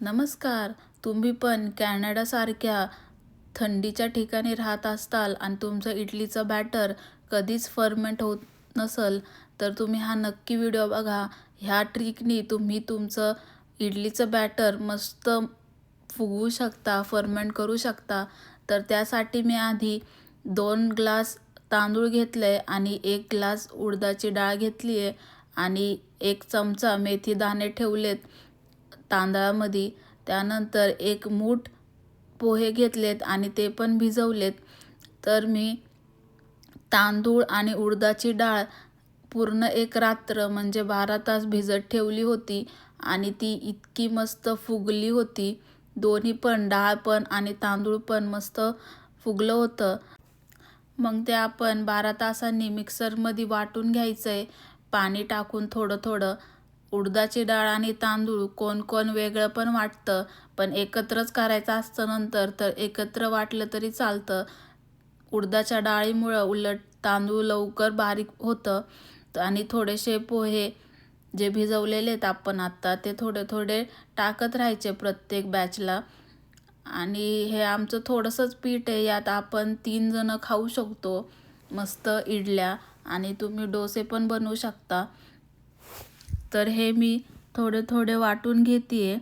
नमस्कार. तुम्ही पण कॅनडासारख्या थंडीच्या ठिकाणी राहत असताल आणि तुमचं इडलीचं बॅटर कधीच फर्मेंट होत नसल तर तुम्ही हा नक्की व्हिडिओ बघा. ह्या ट्रिकनी तुम्ही तुमचं इडलीचं बॅटर मस्त फुगवू शकता फर्मेंट करू शकता. तर त्यासाठी मी आधी दोन ग्लास तांदूळ घेतले आणि एक ग्लास उडदाची डाळ घेतली आहे आणि एक चमचा मेथी दाणे ठेवलेत. तांदळामध्ये. त्यानंतर एक मूठ पोहे घेतलेत आणि ते पण भिजवलेत. तर मी तांदूळ आणि उडदाची डाळ पूर्ण एक रात्र म्हणजे बारा तास भिजत ठेवली होती आणि ती इतकी मस्त फुगली होती. दोन्ही पण डाळ पण आणि तांदूळ पण मस्त फुगलं होतं. मग ते आपण बारा तासांनी मिक्सरमध्ये वाटून घ्यायचं आहे पाणी टाकून थोडं थोडं उडदाची डाळ आणि तांदूळ कोण कोण वेगळं पण वाटतं पण एकत्रच करायचं असतं नंतर तर एकत्र वाटलं तरी चालतं. उडदाच्या डाळीमुळं उलट तांदूळ लवकर बारीक होतं आणि थोडेसे पोहे जे भिजवलेले आहेत आपण आत्ता ते थोडे थोडे टाकत राहायचे प्रत्येक बॅचला आणि हे आमचं थोडंसंच पीठ आहे यात आपण तीन जणं खाऊ शकतो मस्त इडल्या आणि तुम्ही डोसे पण बनवू शकता. तर हे मी थोडे थोडे वाटून घेते आहे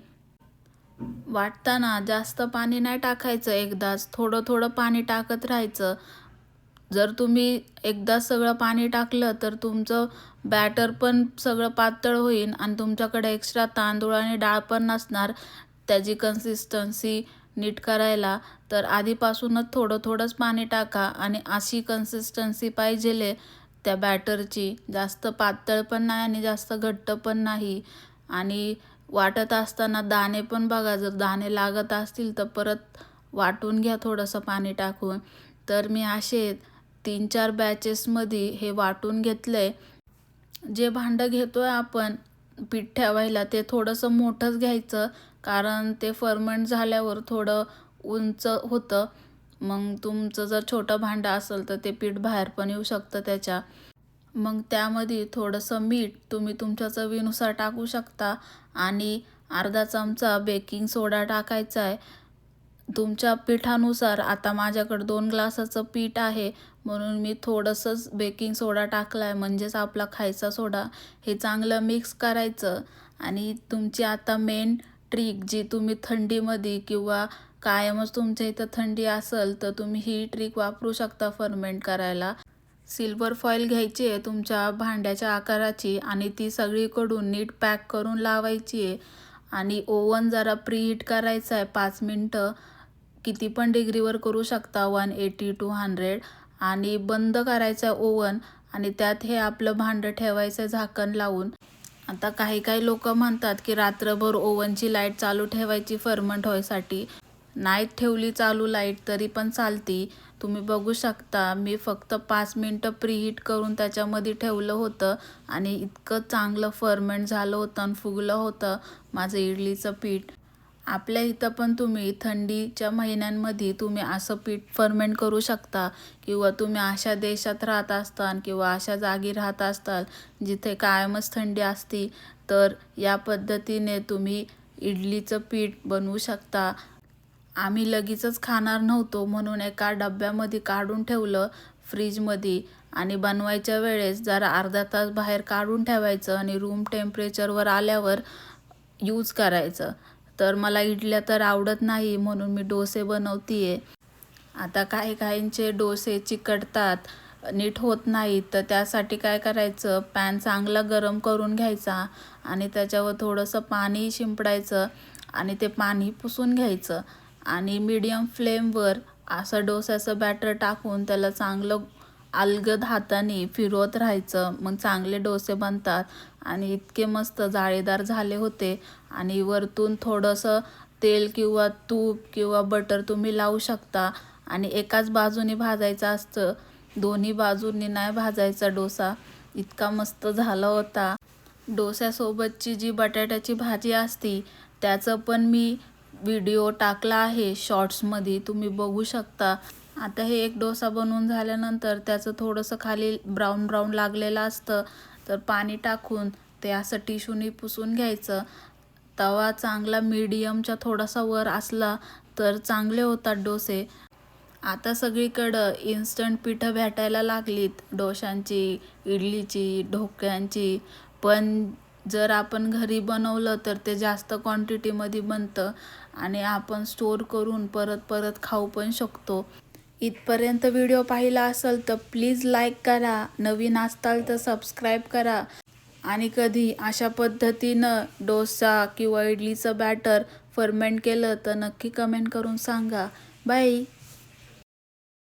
वाटताना जास्त पाणी नाही टाकायचं एकदाच थोडं थोडं पाणी टाकत राहायचं. जर तुम्ही एकदा सगळं पाणी टाकलं तर तुमचं बॅटर पण सगळं पातळ होईल आणि तुमच्याकडे एक्स्ट्रा तांदूळ आणि डाळ पण नसणार त्याची कन्सिस्टन्सी नीट करायला. तर आधीपासूनच थोडं थोडंच पाणी टाका आणि अशी कन्सिस्टन्सी पाहिजेले. त्या बॅटरची. जास्त पातळ पण नाही आणि जास्त घट्ट पण नाही. आणि वाटत असताना दाणे पण बघा जर दाणे लागत असतील तर परत वाटून घ्या थोडंसं पाणी टाकून. तर मी असे तीन चार बॅचेसमध्ये हे वाटून घेतलं. आहे जे भांडं घेतो आहे आपण पीठ ठेवायला ते थोडंसं मोठंच घ्यायचं. कारण ते फर्मेंट झाल्यावर थोडं उंच होतं. मग तुमचं जर छोटं भांडं असेल तर ते पीठ बाहेर पण येऊ शकतं त्याच्या. मग त्यामध्ये थोडंसं मीठ तुम्ही तुमच्या चवीनुसार टाकू शकता. आणि अर्धा चमचा बेकिंग सोडा टाकायचा आहे. तुमच्या पिठानुसार आता माझ्याकडं दोन ग्लासाचं पीठ आहे. म्हणून मी थोडंसंच बेकिंग सोडा टाकला आहे म्हणजेच आपला खायचा सोडा. हे चांगलं मिक्स करायचं. आणि तुमची आता मेन ट्रिक जी तुम्ही थंडीमध्ये किंवा कायमच तुमच्या इथं थंडी असेल तर तुम्ही ही ट्रिक वापरू शकता फर्मेंट करायला. सिल्वर फॉईल घ्यायची आहे तुमच्या भांड्याच्या आकाराची आणि ती सगळीकडून नीट पॅक करून लावायची आहे. आणि ओवन जरा प्रीहीट करायचं आहे पाच मिनटं. किती पण डिग्रीवर करू शकता वन एटी टू हंड्रेड आणि बंद करायचं आहे ओवन आणि त्यात हे आपलं भांडं ठेवायचं आहे झाकण लावून. आता काही काही लोक म्हणतात की रात्रभर ओवनची लाइट चालू ठेवायची फर्मंट व्हायसाठी नाईट ठेवली चालू लाइट तरी पण चालती. तुम्ही बघू शकता मी फक्त पाच मिनटं प्रीहीट करून त्याच्यामध्ये ठेवलं होतं आणि इतकं चांगलं फर्मेंट झालं होतं आणि फुगलं होतं माझं इडलीचं पीठ. आपल्या इथं पण तुम्ही थंडीच्या महिन्यांमध्ये तुम्ही असं पीठ फर्मेंट करू शकता किंवा तुम्ही अशा देशात राहत असताल किंवा अशा जागी राहत असताल जिथे कायमच थंडी असती तर या पद्धतीने तुम्ही इडलीचं पीठ बनवू शकता. आम्ही लगेचच खाणार नव्हतो म्हणून एका डब्यामध्ये काढून ठेवलं फ्रीजमध्ये. आणि बनवायच्या वेळेस जरा अर्धा तास बाहेर काढून ठेवायचं आणि रूम टेम्परेचरवर आल्यावर यूज करायचं. तर मला इडल्या तर आवडत नाही म्हणून मी डोसे बनवते आहे आता काही काहींचे डोसे चिकटतात नीट होत नाहीत तर त्यासाठी काय करायचं? पॅन चांगला गरम करून घ्यायचा आणि त्याच्यावर थोडंसं पाणी शिंपडायचं आणि ते पाणी पुसून घ्यायचं. आणि मीडियम फ्लेमवर असं डोस्याचं बॅटर टाकून त्याला चांगलं अलगद हाताने फिरवत राहायचं. मग चांगले डोसे बनतात आणि इतके मस्त जाळीदार झाले होते. आणि वरतून थोडंसं तेल किंवा तूप किंवा बटर तुम्ही लावू शकता. आणि एकाच बाजूने भाजायचं असतं. दोन्ही बाजूंनी नाही भाजायचा डोसा. इतका मस्त झाला होता. डोस्यासोबतची जी बटाट्याची भाजी असती त्याचं पण मी व्हिडिओ टाकला आहे शॉर्ट्समध्ये तुम्ही बघू शकता. आता हे एक डोसा बनवून झाल्यानंतर त्याचं थोडंसं खाली ब्राऊन ब्राऊन लागलेलं असतं. तर पाणी टाकून ते असं टिशूनी पुसून घ्यायचं. तवा चांगला मीडियमच्या थोडासा वर असला तर चांगले होतात डोसे. आता सगळीकडं इन्स्टंट पिठं भेटायला लागलीत. डोशांची इडलीची ढोक्यांची पण जर आपण घरी बनवलं तर ते जास्त क्वांटिटीमध्ये बनतं आणि आपण स्टोर करून परत परत खाऊ पण शकतो. इथपर्यंत व्हिडिओ पाहिला असेल तर प्लीज लाईक करा. नवीन असताल तर सबस्क्राईब करा. आणि कधी अशा पद्धतीनं डोसा किंवा इडलीचं बॅटर फर्मेंट केलं तर नक्की कमेंट करून सांगा. बाय